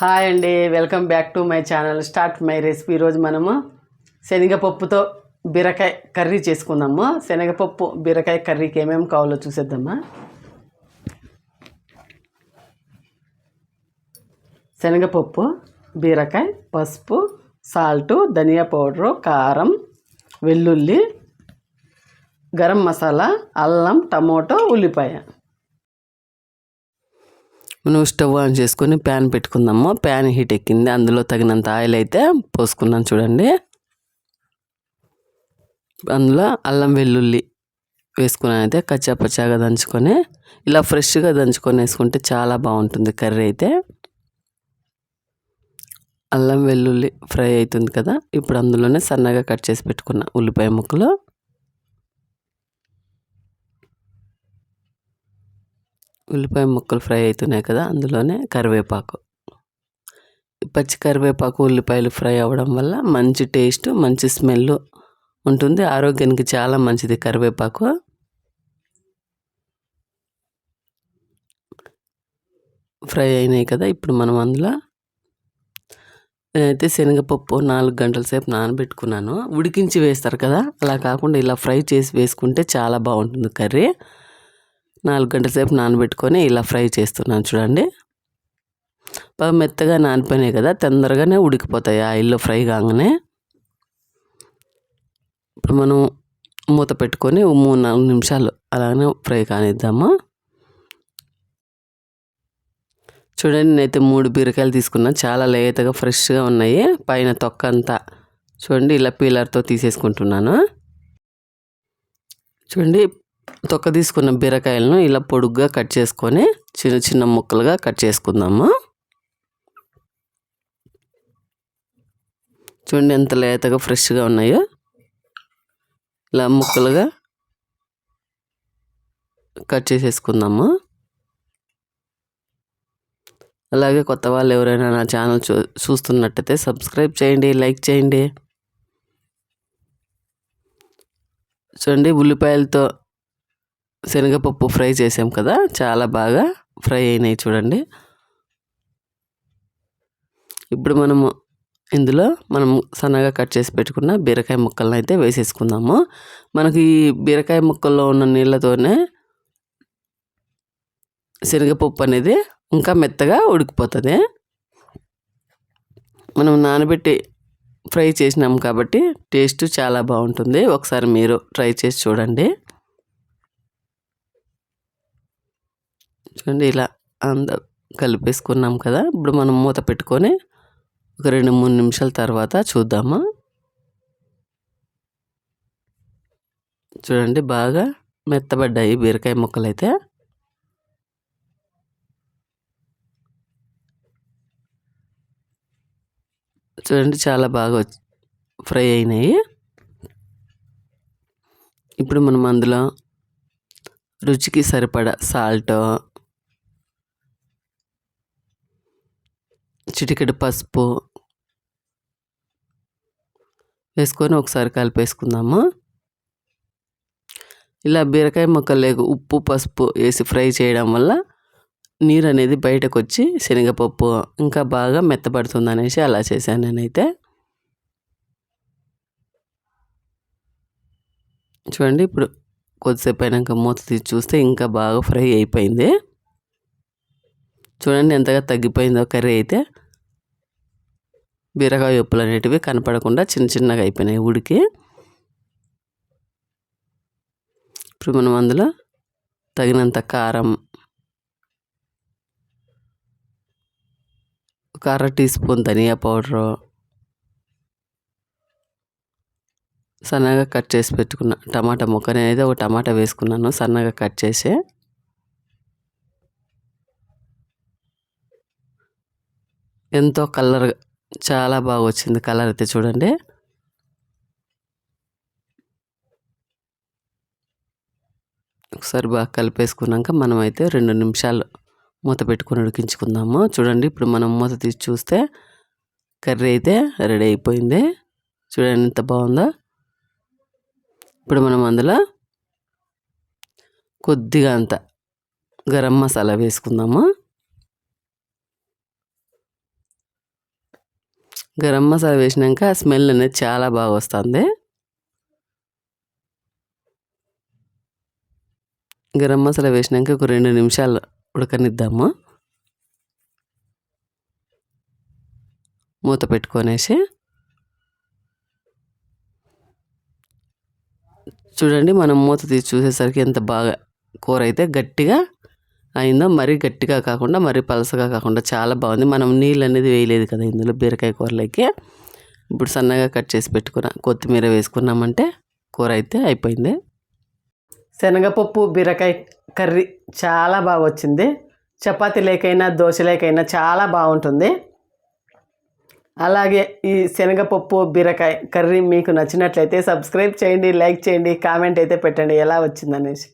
Hi అండి welcome back to my channel start my recipe. ఈరోజు మనము శనగపప్పుతో బీరకాయ కర్రీ చేసుకుందాము. శనగపప్పు బీరకాయ కర్రీకి ఏమేమి కావాలో చూసేద్దామా? శనగపప్పు బీరకాయ పసుపు సాల్టు ధనియా పౌడరు కారం వెల్లుల్లి గరం మసాలా అల్లం టమోటో ఉల్లిపాయ. మనం స్టవ్ ఆన్ చేసుకొని ప్యాన్ పెట్టుకుందాము. ప్యాన్ హీట్ ఎక్కింది. అందులో తగినంత ఆయిల్ అయితే పోసుకున్నాను చూడండి. అందులో అల్లం వెల్లుల్లి వేసుకున్నాను అయితే కచ్చా పచ్చాగా దంచుకొని ఇలా ఫ్రెష్గా దంచుకొని వేసుకుంటే చాలా బాగుంటుంది కర్రీ అయితే. అల్లం వెల్లుల్లి ఫ్రై అవుతుంది కదా. ఇప్పుడు అందులోనే సన్నగా కట్ చేసి పెట్టుకున్న ఉల్లిపాయ ముక్కలు. ఉల్లిపాయ ముక్కలు ఫ్రై అవుతున్నాయి కదా అందులోనే కరివేపాకు. పచ్చి కరివేపాకు ఉల్లిపాయలు ఫ్రై అవ్వడం వల్ల మంచి టేస్ట్ మంచి స్మెల్ ఉంటుంది. ఆరోగ్యానికి చాలా మంచిది కరివేపాకు. ఫ్రై అయినాయి కదా ఇప్పుడు మనం అందులో నేనైతే శనగపప్పు నాలుగు గంటల సేపు నానబెట్టుకున్నాను. ఉడికించి వేస్తారు కదా అలా కాకుండా ఇలా ఫ్రై చేసి వేసుకుంటే చాలా బాగుంటుంది కర్రీ. నాలుగు గంటల సేపు నానబెట్టుకొని ఇలా ఫ్రై చేస్తున్నాను చూడండి. బాగా మెత్తగా నానిపోయినాయి కదా తొందరగానే ఉడికిపోతాయి ఆయిల్లో ఫ్రై కాగానే. ఇప్పుడు మనం మూత పెట్టుకొని మూడు నాలుగు నిమిషాలు అలానే ఫ్రై కానిద్దాము. చూడండి నేనైతే మూడు బీరకాయలు తీసుకున్నాను చాలా లేతగా ఫ్రెష్గా ఉన్నాయి పైన తొక్క అంతా చూడండి ఇలా పీలర్తో తీసేసుకుంటున్నాను. చూడండి తొక్క తీసుకున్న బీరకాయలను ఇలా పొడుగ్గా కట్ చేసుకొని చిన్న చిన్న ముక్కలుగా కట్ చేసుకుందాము. చూడండి ఎంత లేతగా ఫ్రెష్గా ఉన్నాయో. ఇలా ముక్కలుగా కట్ చేసేసుకుందాము. అలాగే కొత్త వాళ్ళు ఎవరైనా నా ఛానల్ చూ చూస్తున్నట్టయితే సబ్స్క్రైబ్ చేయండి లైక్ చేయండి. చూడండి ఉల్లిపాయలతో శనగపప్పు ఫ్రై చేసాం కదా చాలా బాగా ఫ్రై అయినాయి చూడండి. ఇప్పుడు మనము ఇందులో మనం సన్నగా కట్ చేసి పెట్టుకున్న బీరకాయ ముక్కలను అయితే వేసేసుకుందాము. మనకి ఈ బీరకాయ ముక్కల్లో ఉన్న నీళ్ళతోనే శనగపప్పు అనేది ఇంకా మెత్తగా ఉడికిపోతుంది. మనం నానబెట్టి ఫ్రై చేసినాం కాబట్టి టేస్ట్ చాలా బాగుంటుంది. ఒకసారి మీరు ట్రై చేసి చూడండి. చూడండి ఇలా అంద కలిపేసుకున్నాం కదా. ఇప్పుడు మనం మూత పెట్టుకొని ఒక రెండు మూడు నిమిషాల తర్వాత చూద్దాము? చూడండి బాగా మెత్తబడ్డాయి బీరకాయ ముక్కలు అయితే చూడండి చాలా బాగా ఫ్రై అయినాయి. ఇప్పుడు మనం అందులో రుచికి సరిపడా సాల్ట్ చిటికెడు పసుపు వేసుకొని ఒకసారి కలిపేసుకుందాము. ఇలా బీరకాయ ముక్కలు ఉప్పు పసుపు వేసి ఫ్రై చేయడం వల్ల నీరు అనేది బయటకు వచ్చి శనగపప్పు ఇంకా బాగా మెత్తబడుతుంది అనేసి అలా చేశాను నేనైతే. చూడండి ఇప్పుడు కొద్దిసేపు అయినాక మూత తీసి చూస్తే ఇంకా బాగా ఫ్రై అయిపోయింది. చూడండి ఎంతగా తగ్గిపోయిందో కర్రీ అయితే. బీరకాయ ఉప్పులు అనేటివి కనపడకుండా చిన్న చిన్నగా అయిపోయినాయి ఉడికి. ఇప్పుడు మనం అందులో తగినంత కారం ఒక అర టీ స్పూన్ ధనియా పౌడరు సన్నగా కట్ చేసి పెట్టుకున్న టమాటా ముక్క అయితే ఒక టమాటా వేసుకున్నాను సన్నగా కట్ చేసి. ఎంతో కలర్ చాలా బాగా వచ్చింది కలర్ అయితే చూడండి. ఒకసారి బాగా కలిపేసుకున్నాక మనం అయితే రెండు నిమిషాలు మూత పెట్టుకొని ఉడికించుకుందాము. చూడండి ఇప్పుడు మనం మూత తీసి చూస్తే కర్రీ అయితే రెడీ అయిపోయింది. చూడండి ఎంత బాగుందో. ఇప్పుడు మనం అందులో కొద్దిగా అంత గరం మసాలా వేసుకుందాము. గరం మసాలా వేసినాక స్మెల్ అనేది చాలా బాగా వస్తుంది. గరం మసాలా వేసినాక ఒక రెండు నిమిషాలు ఉడకనిద్దాము. మూత పెట్టుకొనేసి చూడండి మనం మూత తీసి చూసేసరికి ఎంత బాగా కూర అయితే గట్టిగా అయిందో? మరీ గట్టిగా కాకుండా మరీ పలసగా కాకుండా చాలా బాగుంది. మనం నీళ్ళు అనేది వేయలేదు కదా ఇందులో బీరకాయ కూరలోకి. ఇప్పుడు సన్నగా కట్ చేసి పెట్టుకున్నా కొత్తిమీర వేసుకున్నామంటే కూర అయితే అయిపోయింది. శనగపప్పు బీరకాయ కర్రీ చాలా బాగా వచ్చింది. చపాతీ లేకైనా దోశ లేకైనా చాలా బాగుంటుంది. అలాగే ఈ శనగపప్పు బీరకాయ కర్రీ మీకు నచ్చినట్లయితే సబ్స్క్రైబ్ చేయండి లైక్ చేయండి కామెంట్ అయితే పెట్టండి ఎలా వచ్చిందనేసి.